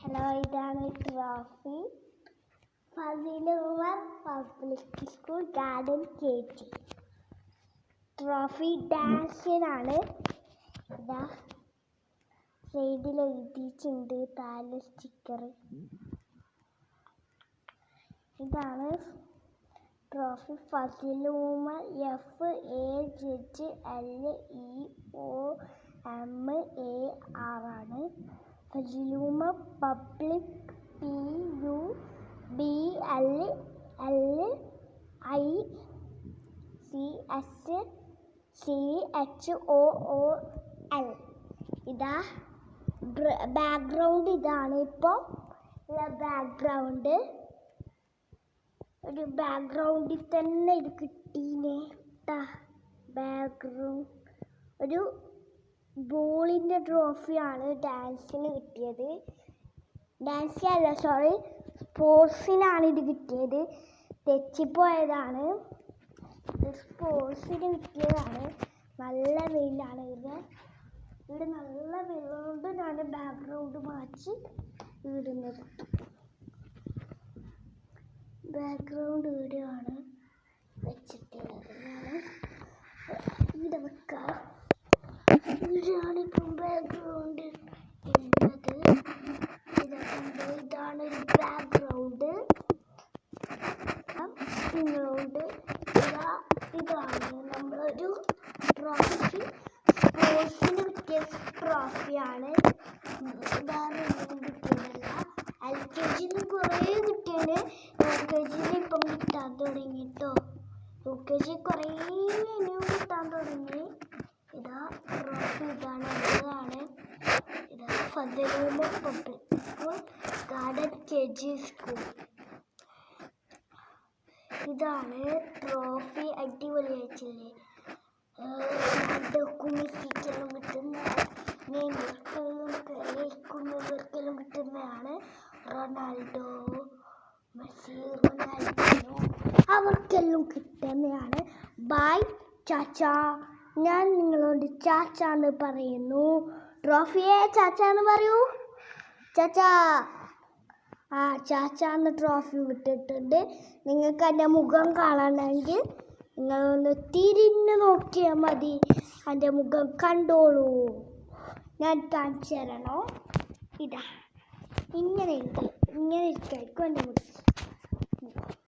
Hello ഇതാണ് trophy. ഫസിലുമർ public school garden K T trophy ഡാൻസിനാണ് ഇതാ സൈഡിൽ എഴുതിയിട്ടുണ്ട് താഴെ സ്റ്റിക്കർ ഇതാണ് trophy ഫസിലൂമ F A H L E O M A R ആണ്. ഫസിലുമ public P U B L L I C S C H O O L ഇതാ background ഇതാണ് ഇപ്പോൾ background ഒരു ബാക്ക്ഗ്രൗണ്ടിൽ തന്നെ ഇത് കിട്ടീനെ. ബാക്ക്ഗ്രൗണ്ട് ഒരു ബോളിന്റെ ട്രോഫിയാണ് ഡാൻസിന് കിട്ടിയത്. ഡാൻസ് അല്ല സോറി സ്പോർട്സിനാണ് ഇത് കിട്ടിയത്. തെച്ചിപ്പോയതാണ് സ്പോർട്സിന് കിട്ടിയതാണ്. നല്ല വെയിലാണ്. ഇത് ഇവിടെ നല്ല വെയിലുകൊണ്ട് ഞാൻ ബാക്ക്ഗ്രൗണ്ട് മാറ്റി ഇടുന്നത്. ബാക്ക്ഗ്രൗണ്ട് വീഡിയോ ആണ് ഞാൻ ഇവിടെ വെക്കാം ഇവിടെയാണ് ഇപ്പം ബാക്ക്ഗ്രൗണ്ട് ഉള്ളത് ഇതുണ്ട് ഇതാണ് ഒരു ബാക്ക്ഗ്രൗണ്ട് നിങ്ങളോട് ഇതാ ഇതാണ് നമ്മളൊരു ട്രോഫി സ്പോർട്സിന് കിട്ടിയ ട്രോഫിയാണ് വേറെ ഒന്നും കിട്ടിയതല്ല എൽ കെ ജിന്ന് കുറേ കിട്ടിയത് എൽ കെ ജിയിൽ ഇപ്പം കിട്ടാൻ തുടങ്ങി കേട്ടോ യു കെ ജി കുറേ ഇനിയും കിട്ടാൻ തുടങ്ങി. ഇതാ ട്രോഫി ഇതാണ് ഇതാണ് ഇതാ ഫതലൂമ public school garden K G school. ഇതാണ് ട്രോഫി അടിപൊളിയായിട്ടില്ലേ? ഡോക്കും മെസ്സിക്കെല്ലാം കിട്ടുന്ന നെയ്മർക്കെല്ലാം കിട്ടുന്നതാണ് റൊണാൾഡോ മെസ്സി റൊണാൾഡോ അവർക്കെല്ലാം കിട്ടുന്നതാണ്. ബൈ ചാച്ച. ഞാൻ നിങ്ങളോട് ചാച്ച എന്ന് പറയുന്നു. ട്രോഫിയെ ചാച്ച എന്ന് പറയൂ. ചാച്ച. ആ ചാച്ചാന്ന് ട്രോഫി വിട്ടിട്ടുണ്ട്. നിങ്ങൾക്ക് എന്റെ മുഖം കാണണമെങ്കിൽ നിങ്ങളൊന്ന് തിരിഞ്ഞു നോക്കിയാൽ മതി. എന്റെ മുഖം കണ്ടോളൂ. ഞാൻ കാണിച്ചു തരണോ? ഇതാ. ഇങ്ങനെ ഇരിക്കും. ഇങ്ങനെ ഇരിക്കും എന്റെ മുഖം.